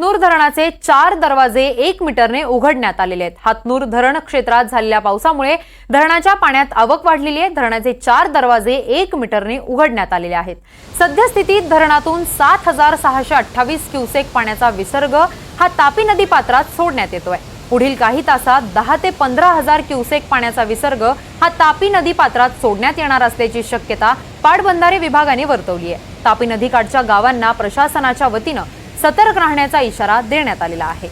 हातनूर धरणाचे चार दरवाजे एक मीटरने उघडण्यात आलेले आहेत. हातनूर धरण क्षेत्रात झालेल्या पावसामुळे धरणाच्या पाण्यात आवक वाढलेली आहे. धरणाचे चार दरवाजे एक मीटरने उघडण्यात आलेले आहेत. सद्यस्थितीत धरणातून सात हजार सहाशे अठ्ठावीस क्युसेक पाण्याचा विसर्ग हा तापी नदी पात्रात सोडण्यात येतोय. पुढील काही तासात दहा ते पंधरा हजार क्युसेक पाण्याचा विसर्ग हा तापी नदी पात्रात सोडण्यात येणार असल्याची शक्यता पाटबंधारे विभागाने वर्तवली आहे. तापी नदीकाठच्या गावांना प्रशासनाच्या वतीनं सतर्क राहण्याचा इशारा देण्यात आलेला आहे.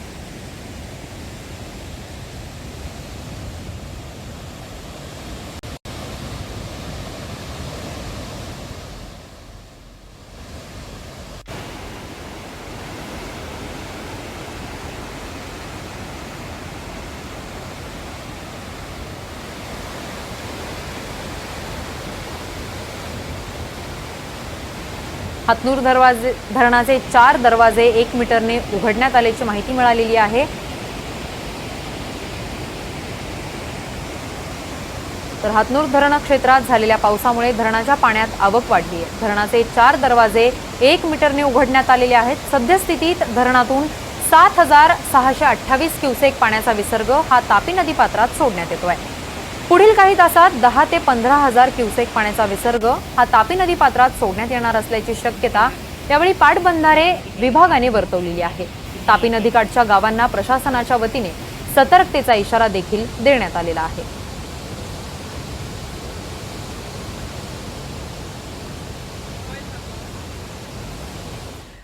हातनूर दरवाजे धरणाचे चार दरवाजे एक मीटरने उघडण्यात आल्याची माहिती मिळालेली आहे. तर हातनूर धरण क्षेत्रात झालेल्या पावसामुळे धरणाच्या पाण्यात आवक वाढली आहे धरणाचे चार दरवाजे एक मीटरने उघडण्यात आलेले आहेत. सद्यस्थितीत धरणातून सात हजार सहाशे अठ्ठावीस क्युसेक पाण्याचा विसर्ग हा तापी नदी पात्रात सोडण्यात येतो आहे पुढील काही तासात दहा ते पंधरा हजार क्युसेक पाण्याचा विसर्ग हा तापी नदी पात्रात सोडण्यात येणार असल्याची शक्यता यावेळी पाटबंधारे विभागाने वर्तवलेली आहे. तापी नदीकाठच्या गावांना प्रशासनाच्या वतीने सतर्कतेचा इशारा देखील देण्यात आलेला आहे.